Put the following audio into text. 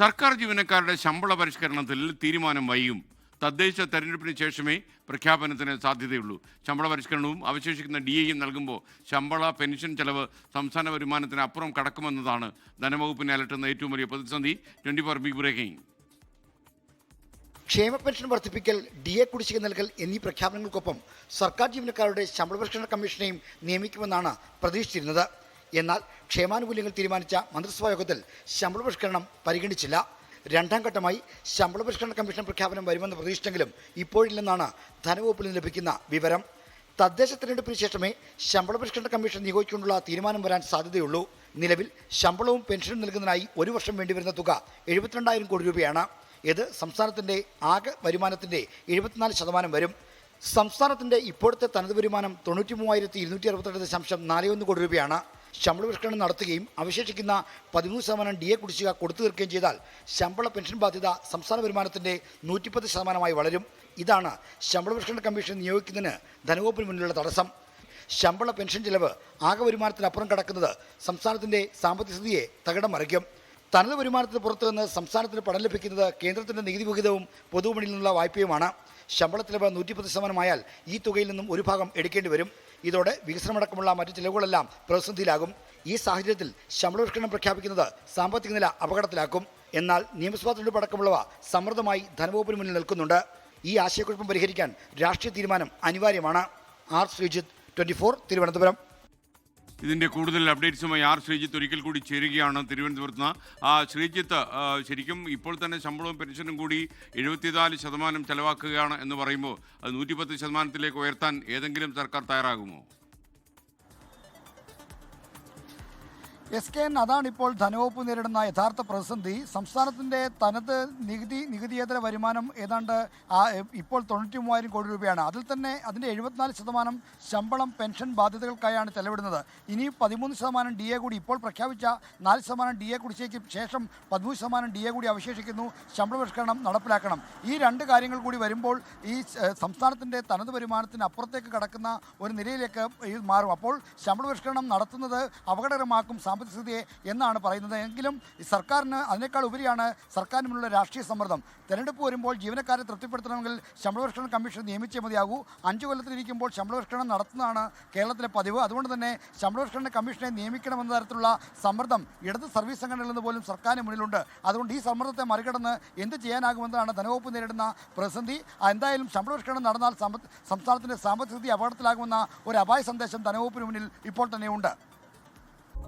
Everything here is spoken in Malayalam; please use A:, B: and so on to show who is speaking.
A: സർക്കാർ ജീവനക്കാരുടെ ശമ്പള പരിഷ്കരണത്തിൽ തീരുമാനം വൈകും. തദ്ദേശ തെരഞ്ഞെടുപ്പിന് ശേഷമേ പ്രഖ്യാപനത്തിന് സാധ്യതയുള്ളൂ. ശമ്പള പരിഷ്കരണവും അവശേഷിക്കുന്ന ഡി എയും നൽകുമ്പോൾ ശമ്പള പെൻഷൻ ചെലവ് സംസ്ഥാന വരുമാനത്തിന് അപ്പുറം കടക്കുമെന്നതാണ് ധനവകുപ്പിനെ അലട്ടുന്ന ഏറ്റവും വലിയ പ്രതിസന്ധി. Twenty four B breaking.
B: ക്ഷേമ പെൻഷൻ വർദ്ധിപ്പിക്കൽ ഡി എ കുടിശ്ശിക നൽകൽ എന്നീ പ്രഖ്യാപനങ്ങൾക്കൊപ്പം സർക്കാർ ജീവനക്കാരുടെ ശമ്പള പരിഷ്കരണ കമ്മീഷനെയും നിയമിക്കുമെന്നാണ് പ്രതീക്ഷിച്ചിരുന്നത്. എന്നാൽ ക്ഷേമാനുകൂല്യങ്ങൾ തീരുമാനിച്ച മന്ത്രിസഭാ യോഗത്തിൽ ശമ്പള പരിഷ്കരണം പരിഗണിച്ചില്ല. രണ്ടാം ഘട്ടമായി ശമ്പള പരിഷ്കരണ കമ്മീഷൻ പ്രഖ്യാപനം വരുമെന്ന് പ്രതീക്ഷിച്ചെങ്കിലും ഇപ്പോഴില്ലെന്നാണ് ധനവകുപ്പിൽ നിന്ന് ലഭിക്കുന്ന വിവരം. തദ്ദേശ തെരഞ്ഞെടുപ്പിന് ശേഷമേ ശമ്പള പരിഷ്കരണ കമ്മീഷൻ നിയോഗിച്ചുകൊണ്ടുള്ള തീരുമാനം വരാൻ സാധ്യതയുള്ളൂ. നിലവിൽ ശമ്പളവും പെൻഷനും നൽകുന്നതിനായി ഒരു വർഷം വേണ്ടിവരുന്ന തുക എഴുപത്തിരണ്ടായിരം കോടി രൂപയാണ്. ഇത് സംസ്ഥാനത്തിന്റെ ആകെ വരുമാനത്തിന്റെ എഴുപത്തിനാല് ശതമാനം വരും. സംസ്ഥാനത്തിന്റെ ഇപ്പോഴത്തെ തനത് വരുമാനം തൊണ്ണൂറ്റി മൂവായിരത്തി ഇരുന്നൂറ്റി അറുപത്തെട്ട് ദശാംശം നാല് ഒന്ന് കോടി രൂപയാണ്. ശമ്പള പരിഷ്കരണം നടത്തുകയും അവശേഷിക്കുന്ന പതിമൂന്ന് ശതമാനം ഡി എ കുടിശ്ശിക കൊടുത്തു തീർക്കുകയും ചെയ്താൽ ശമ്പള പെൻഷൻ ബാധ്യത സംസ്ഥാന വരുമാനത്തിന്റെ നൂറ്റിപ്പത്ത് ശതമാനമായി വളരും. ഇതാണ് ശമ്പള പരിഷ്കരണ കമ്മീഷൻ നിയോഗിക്കുന്നതിന് ധനവകുപ്പിന് മുന്നിലുള്ള തടസ്സം. ശമ്പള പെൻഷൻ ചിലവ് ആകെ വരുമാനത്തിനപ്പുറം കടക്കുന്നത് സംസ്ഥാനത്തിന്റെ സാമ്പത്തിക സ്ഥിതിയെ തകിടം മറിക്കും. തനത് വരുമാനത്തിന് പുറത്തു നിന്ന് സംസ്ഥാനത്തിന് പണം ലഭിക്കുന്നത് കേന്ദ്രത്തിന്റെ നികുതി വിഹിതവും പൊതുവിപണിയിൽ നിന്നുള്ള വായ്പയുമാണ് ശമ്പളത്തിലവ് നൂറ്റിപ്പത്ത് ശതമാനമായാൽ ഈ തുകയിൽ നിന്നും ഒരു ഭാഗം എടുക്കേണ്ടി വരും. ഇതോടെ വികസനമടക്കമുള്ള മറ്റ് ചിലവുകളെല്ലാം പ്രതിസന്ധിയിലാകും. ഈ സാഹചര്യത്തിൽ ശമ്പളവിഷ്കരണം പ്രഖ്യാപിക്കുന്നത് സാമ്പത്തിക നില അപകടത്തിലാക്കും. എന്നാൽ നിയമസഭാ തെരഞ്ഞെടുപ്പ് അടക്കമുള്ളവ സമൃദ്ധമായി ധനവകുപ്പിന് മുന്നിൽ നിൽക്കുന്നുണ്ട്. ഈ ആശയക്കുഴപ്പം പരിഹരിക്കാൻ രാഷ്ട്രീയ തീരുമാനം അനിവാര്യമാണ്. R Sreejith twenty Thiruvananthapuram.
A: ഇതിന്റെ കൂടുതൽ അപ്ഡേറ്റ്സുമായി ആർ ശ്രീജിത്ത് ഒരിക്കൽ കൂടി ചേരുകയാണ്. തിരുവനന്തപുരത്ത് നിന്ന്. ആ ശ്രീജിത്ത് ശരിക്കും ഇപ്പോൾ തന്നെ ശമ്പളവും പെൻഷനും കൂടി എഴുപത്തിനാല് ശതമാനം ചെലവാക്കുകയാണ് എന്ന് പറയുമ്പോൾ അത് നൂറ്റിപ്പത്ത് ശതമാനത്തിലേക്ക് ഉയർത്താൻ ഏതെങ്കിലും സർക്കാർ തയ്യാറാകുമോ?
B: എസ് കെ എൻ അതാണ് ഇപ്പോൾ ധനവകുപ്പ് നേരിടുന്ന യഥാർത്ഥ പ്രതിസന്ധി. സംസ്ഥാനത്തിന്റെ തനത് നികുതി നികുതിയേതര വരുമാനം ഏതാണ്ട് ഇപ്പോൾ തൊണ്ണൂറ്റി മൂവായിരം കോടി രൂപയാണ്. അതിൽ തന്നെ അതിന്റെ എഴുപത്തിനാല് ശതമാനം ശമ്പളം പെൻഷൻ ബാധ്യതകൾക്കായാണ് ചെലവിടുന്നത്. ഇനി പതിമൂന്ന് ശതമാനം ഡി എ കൂടി ഇപ്പോൾ പ്രഖ്യാപിച്ച നാല് ശതമാനം ഡി എ കുടിശ്ശേക്ക് ശേഷം പതിമൂന്ന് ശതമാനം ഡി എ കൂടി അവശേഷിക്കുന്നു. ശമ്പള പരിഷ്കരണം നടപ്പിലാക്കണം. ഈ രണ്ട് കാര്യങ്ങൾ കൂടി വരുമ്പോൾ ഈ സംസ്ഥാനത്തിന്റെ തനത് വരുമാനത്തിന് അപ്പുറത്തേക്ക് കടക്കുന്ന ഒരു നിലയിലേക്ക് മാറും. അപ്പോൾ ശമ്പള പരിഷ്കരണം നടത്തുന്നത് അപകടകരമാക്കും സാമ്പത്തിക സ്ഥിതിയെ എന്നാണ് പറയുന്നത്. എങ്കിലും സർക്കാരിന് അതിനേക്കാൾ ഉപരിയാണ് സർക്കാരിനുള്ള രാഷ്ട്രീയ സമ്മർദ്ദം. തെരഞ്ഞെടുപ്പ് വരുമ്പോൾ ജീവനക്കാരെ തൃപ്തിപ്പെടുത്തണമെങ്കിൽ ശമ്പളപരിഷ്കരണ കമ്മീഷൻ നിയമിച്ചേ മതിയാകൂ. അഞ്ച് കൊല്ലത്തിലിരിക്കുമ്പോൾ ശമ്പളപരിഷ്കരണം നടത്തുന്നതാണ് കേരളത്തിലെ പതിവ്. അതുകൊണ്ട് തന്നെ ശമ്പളവർഷണ കമ്മീഷനെ നിയമിക്കണമെന്ന തരത്തിലുള്ള സമ്മർദ്ദം ഇടത് സർവീസ് സംഘടനകളിൽ നിന്ന് പോലും സർക്കാരിന് മുന്നിലുണ്ട്. അതുകൊണ്ട് ഈ സമ്മർദ്ദത്തെ മറികടന്ന് എന്ത് ചെയ്യാനാകുമെന്നതാണ് ധനവകുപ്പ് നേരിടുന്ന പ്രതിസന്ധി. എന്തായാലും ശമ്പളവർഷണം നടന്നാൽ സംസ്ഥാനത്തിന്റെ സാമ്പത്തിക സ്ഥിതി അപകടത്തിലാകുമെന്ന ഒരു അപായ സന്ദേശം ധനവകുപ്പിന് മുന്നിൽ ഇപ്പോൾ തന്നെയുണ്ട്.